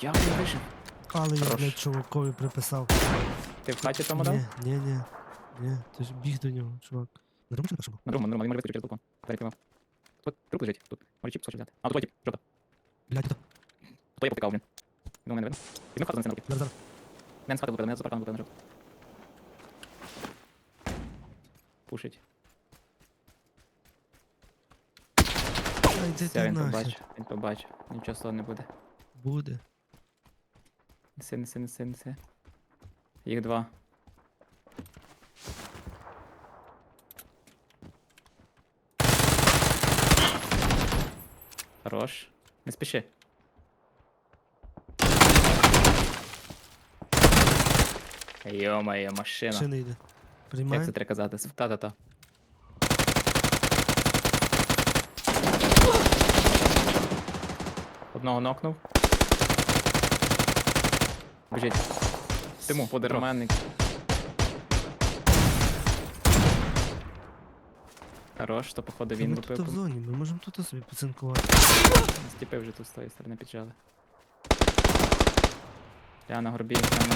Я не вижив. Але я, Хорош. блядь, чувакові приписав. Ти в хаті тому дав? Ні, ні, ні. Ні, ти ж біг до нього, чувак. Чи на першому? На другому, на він може через балкон. Двері. Тут труп лежить, тут. Може чіп схоче взяти. А, тут тіп, жовта. Блядь, то. То я повтикав, блін. Він у мене видно. Він в хату занесе на руки. Зараз, зараз. Мен з хати лупив, мене за парканом лупив на жовту. Пушить. Ай, де Все, ти він нахер? побачив, він побачив. Нічого з того не буде. Буде. Неси, неси, неси, неси. Їх два. Хорош. Не спіши. Йо-моє, машина. Не йде. Як це треба казати? Та-та-та. Одного нокнув. Біжить. Тиму, подерменник. Хорош, то походу він Ми тут в лупив. зоні, ми можемо тут собі поцинкувати. Стіпи вже тут з тої сторони піджали. Я на горбі там.